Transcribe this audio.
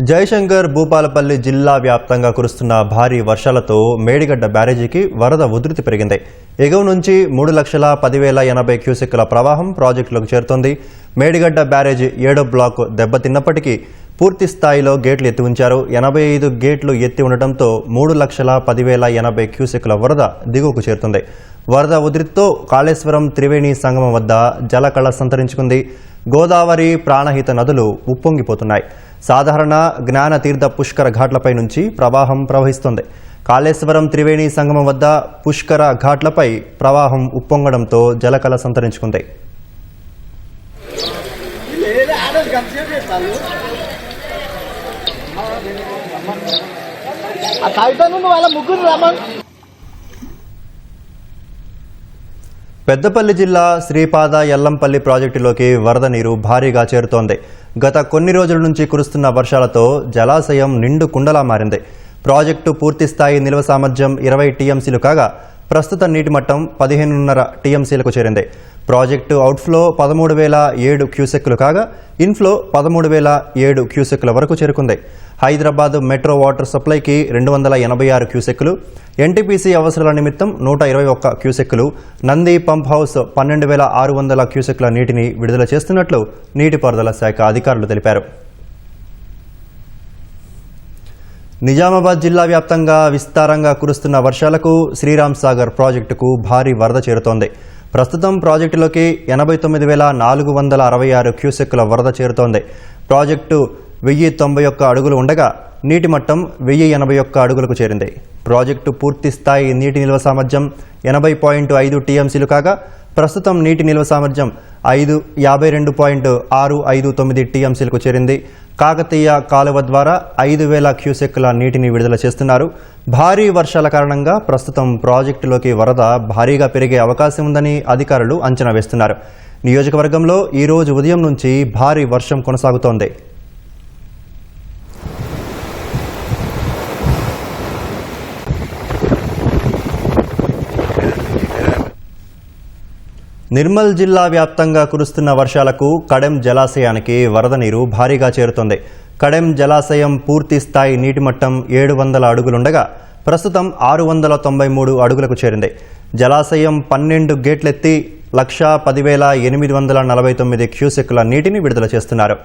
జయశంకర్ భూపాలపల్లి జిల్లా వ్యాప్తంగా కురుస్తున్న భారీ వర్షాలతో మేడిగడ్డ బ్యారేజీకి వరద ఉధృతి పెరిగింది. ఎగువ నుంచి మూడు లక్షల పదివేల ఎనభై క్యూసెక్కుల ప్రవాహం ప్రాజెక్టులకు చేరుతోంది. మేడిగడ్డ బ్యారేజీ ఏడో బ్లాక్ దెబ్బతిన్నప్పటికీ పూర్తి స్థాయిలో గేట్లు ఎత్తి ఉంచారు. ఎనభై ఐదు గేట్లు ఎత్తి ఉండటంతో మూడు లక్షల పదివేల ఎనభై క్యూసెక్కుల వరద దిగువకు చేరుతుంది. వరద ఉధృతితో కాళేశ్వరం త్రివేణి సంగమం వద్ద జలకళ సంతరించుకుంది. గోదావరి ప్రాణహిత నదులు ఉప్పొంగిపోతున్నాయి. సాధారణ జ్ఞాన తీర్థ పుష్కర ఘాట్లపై నుంచి ప్రవాహం ప్రవహిస్తుంది. కాళేశ్వరం త్రివేణి సంగమం వద్ద పుష్కర ఘాట్లపై ప్రవాహం ఉప్పొంగడంతో జలకళ సంతరించుకుంది. ఆ కాగితం వాళ్ళ ముగ్గురు రమ్మని. పెద్దపల్లి జిల్లా శ్రీపాద ఎల్లంపల్లి ప్రాజెక్టులోకి వరద నీరు భారీగా చేరుతోంది. గత కొన్ని రోజుల నుంచి కురుస్తున్న వర్షాలతో జలాశయం నిండు కుండలా మారింది. ప్రాజెక్టు పూర్తి స్థాయి నిల్వ సామర్థ్యం ఇరవై టీఎంసీలు కాగా ప్రస్తుత నీటి మట్టం పదిహేనున్నర టీఎంసీలకు చేరింది. ప్రాజెక్టు అవుట్ఫ్లో పదమూడు వేల ఏడు క్యూసెక్లు కాగా ఇన్ఫ్లో పదమూడు వేల ఏడు క్యూసెక్ల వరకు చేరుకుంది. హైదరాబాద్ మెట్రో వాటర్ సప్లైకి రెండు వందల ఎనభై ఆరు క్యూసెక్లు ఎన్టీపీసీ అవసరాల నిమిత్తం నూట ఇరవై ఒక్క క్యూసెక్లు నంది పంప్ హౌస్ పన్నెండు వేల ఆరు వందల క్యూసెక్ల నీటిని విడుదల చేస్తున్నట్లు నీటిపారుదల శాఖ అధికారులు తెలిపారు. నిజామాబాద్ జిల్లా వ్యాప్తంగా విస్తారంగా కురుస్తున్న వర్షాలకు శ్రీరామ్ సాగర్ ప్రాజెక్టుకు భారీ వరద చేరుతోంది. ప్రస్తుతం ప్రాజెక్టులోకి ఎనభై తొమ్మిది వేల నాలుగు వందల అరవై ఆరు క్యూసెక్కుల వరద చేరుతోంది. ప్రాజెక్టు వెయ్యి తొంభై ఒక్క అడుగులు ఉండగా నీటి మట్టం వెయ్యి ఎనభై ఒక్క అడుగులకు చేరింది. ప్రాజెక్టు పూర్తి స్థాయి నీటి నిల్వ సామర్థ్యం ఎనభై పాయింట్ ఐదు టీఎంసీలు కాగా ప్రస్తుతం నీటి నిల్వ సామర్థ్యం ఐదు యాభై రెండు పాయింట్ ఆరు ఐదు తొమ్మిది టీఎంసీలకు చేరింది. కాకతీయ కాలువ ద్వారా ఐదు వేల క్యూసెక్కుల నీటిని విడుదల చేస్తున్నారు. భారీ వర్షాల కారణంగా ప్రస్తుతం ప్రాజెక్టులోకి వరద భారీగా పెరిగే అవకాశం ఉందని అధికారులు అంచనా వేస్తున్నారు. నియోజకవర్గంలో ఈరోజు ఉదయం నుంచి భారీ వర్షం కొనసాగుతోంది. నిర్మల్ జిల్లా వ్యాప్తంగా కురుస్తున్న వర్షాలకు కడెం జలాశయానికి వరద నీరు భారీగా చేరుతోంది. కడెం జలాశయం పూర్తి స్థాయి నీటి మట్టం ఏడు వందల అడుగులుండగా ప్రస్తుతం ఆరు వందల తొంభై మూడు అడుగులకు చేరింది. జలాశయం పన్నెండు గేట్లెత్తి లక్షా పదివేల ఎనిమిది వందల నలభై తొమ్మిది క్యూసెక్కుల నీటిని విడుదల చేస్తున్నారు.